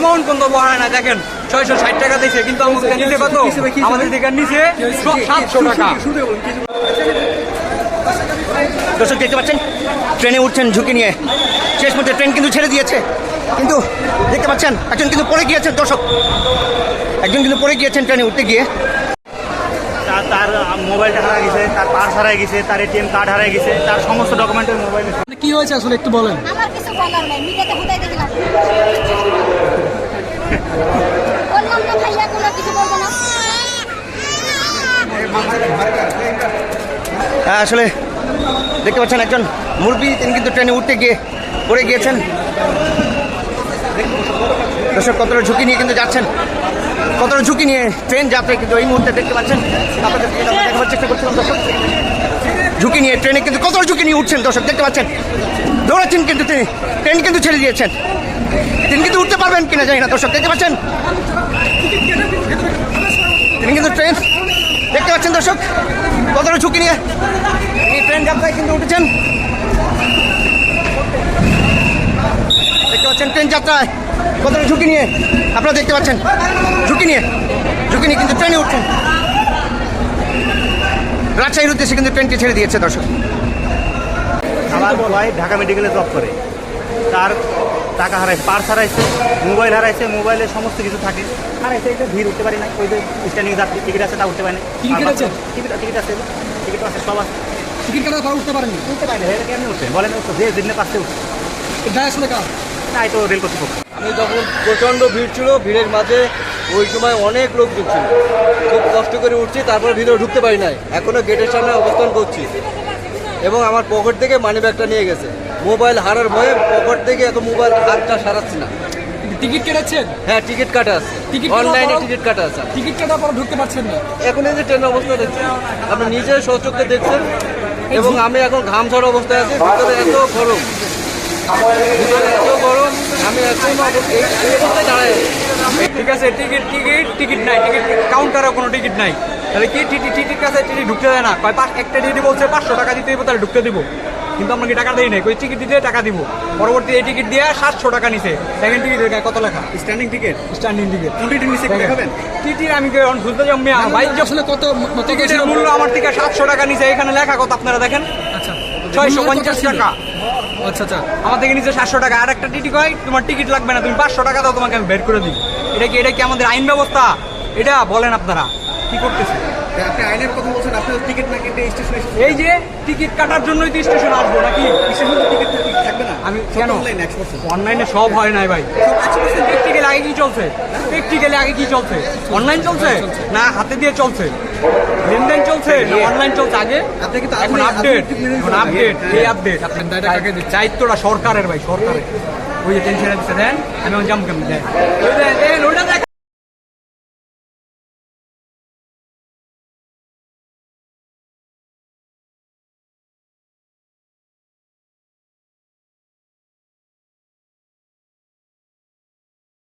এমন কোনো বহায় না দেখেন ছয়শো ষাট টাকা দিয়েছে কিন্তু আমাদের নিচে কত? আমাদের দিকে নিচে সাতশো টাকা। দর্শক দেখতে পাচ্ছেন ট্রেনে উঠছেন ঝুঁকি নিয়ে। শেষ মুহূর্তে ট্রেন কিন্তু ছেড়ে দিয়েছে। কিন্তু দেখতে পাচ্ছেন একজন কিন্তু পড়ে গিয়েছেন দর্শক। একজন কিন্তু পড়ে গিয়েছেন ট্রেনে উঠতে গিয়ে। তার তার মোবাইলটা হারা গেছে তার পার্স হারাই গেছে তার এটিএম কার্ড হারাই গেছে তার সমস্ত ডকুমেন্টের মোবাইলে কি হয়েছে আসলে একটু বলেন। আমার কিছু বলার নেই মিডিয়াতে ফুটাই দেখলাম হ্যাঁ, আসলে দেখতে পাচ্ছেন একজন মুরগি তিনি কিন্তু ট্রেনে উঠতে গিয়ে পড়ে গিয়েছেন। দর্শক কতটা ঝুঁকি নিয়ে কিন্তু যাচ্ছেন। কতটা ঝুঁকি নিয়ে ট্রেন যাত্রায় কিন্তু এই মুহূর্তে দেখতে পাচ্ছেন। আপনাদের চেষ্টা করছিলাম দর্শক। ঝুঁকি নিয়ে ট্রেনে কিন্তু কতটা ঝুঁকি নিয়ে উঠছেন দর্শক দেখতে পাচ্ছেন। দৌড়াচ্ছেন কিন্তু তিনি ট্রেন কিন্তু ছেড়ে দিয়েছেন। তিনি কিন্তু পারবেন কিনা জানি না। দর্শক, দেখতে পাচ্ছেন? তিনি কিন্তু ট্রেন, দেখতে পাচ্ছেন দর্শক? কতটা ঝুঁকি নিয়ে তিনি ট্রেন যাত্রায় কিন্তু উঠেছেন। দেখতে পাচ্ছেন ট্রেন যাত্রায় কতটা ঝুঁকি নিয়ে আপনারা দেখতে পাচ্ছেন। ঝুঁকি নিয়ে ঝুঁকি নিয়ে কিন্তু ট্রেনে উঠছেন। রাজশাহীর উদ্দেশ্যে কিন্তু ট্রেনটি ছেড়ে দিয়েছে দর্শক। আমার ভাই ঢাকা মেডিকেলে জব করে তার টাকা হারাইছে পার্স হারাইছে মোবাইল হারাইছে মোবাইলে সমস্ত কিছু থাকে। হারাইছে এটা ভিড় উঠতে পারি না ওই যে স্ট্যান্ডিং যাত্রী টিকিট আছে তা উঠতে পারি না টিকিট আছে? টিকিট টিকিট আছে টিকিট আছে সব আছে। টিকিট কাটা তারা উঠতে পারেনি? উঠতে পারি না এটা কেমনি উঠছে বলেন উঠছে যে দিনে পাচ্ছে উঠছে। দায় আসলে কার? না এই তো রেল কর্তৃপক্ষ। আমি যখন প্রচণ্ড ভিড় ছিল ভিড়ের মাঝে ওই সময় অনেক লোকজন ছিল। খুব কষ্ট করে উঠছি তারপর ভিতরে ঢুকতে পারি নাই। এখনও গেটের সামনে অবস্থান করছি। এবং আমার পকেট থেকে মানি ব্যাগটা নিয়ে গেছে। মোবাইল হারার ভয়ে পকেট থেকে এত মোবাইল হাতটা সারাচ্ছি না। টিকিট কেটেছেন? হ্যাঁ টিকিট কাটা আছে। টিকিট অনলাইনে টিকিট কাটা আছে। টিকিট কাটার পর ঢুকতে পারছেন না। এখন এই যে ট্রেন অবস্থা দেখছেন আপনি নিজে সচক্ষে দেখছেন এবং আমি এখন ঘাম ঝড় অবস্থায় আছি ভিতরে এত গরম। ভিতরে এত গরম আমি এখন এই অবস্থায় দাঁড়াই ঠিক আছে টিকিট টিকিট টিকিট নাই টিকিট কাউন্টারে কোনো টিকিট নাই। তাহলে কি টিটি টিটির কাছে টিটি ঢুকতে দেয় না? কয় পাঁচ একটা টিটি বলছে পাঁচশো টাকা দিতে তাহলে ঢুকতে দিব। কিন্তু আমরা কি টাকা দিই নাই? কই টিকিট দিতে টাকা দিব। পরবর্তী এই টিকিট দিয়ে সাতশো টাকা নিছে। টিকিটের গায়ে কত লেখা? Standing ticket standing ticket ticket নিচে দেখাবেন? টিটির আমি এখন বুঝতে মিয়া। বাইক আসলে কত টিকিটের মূল্য আমার থেকে সাতশো টাকা নিচে এখানে লেখা কত আপনারা দেখেন। আচ্ছা। ছয়শো পঞ্চাশ টাকা। আচ্ছা আচ্ছা। আমার থেকে নিচে সাতশো টাকা। আর একটা টিটি কয় তোমার টিকিট লাগবে না তুমি পাঁচশো টাকা দাও তোমাকে আমি বের করে দিই। এটা কি এটা কি আমাদের আইন ব্যবস্থা? এটা বলেন আপনারা। কি করতেছে আপনি আইনের কথা বলছেন আপনি এই যে টিকিট কাটার জন্যই তো স্টেশন আসব নাকি? স্টেশনে টিকিট থাকবে না। আমি কেন? অনলাইন একশো পার্সেন্ট অনলাইনে সব হয় নাই ভাই। প্র্যাকটিক্যালি আগে কি চলছে? প্র্যাকটিক্যালি আগে কি চলছে? অনলাইন চলছে? না হাতে দিয়ে চলছে? লেনদেন চলছে? অনলাইন চলছে আগে? এখন আপডেট এখন এই? দায়িত্বটা সরকারের ভাই সরকারের। ওই যে টেনশন দিচ্ছে দেন আমি জাম কেমন দেন। ওই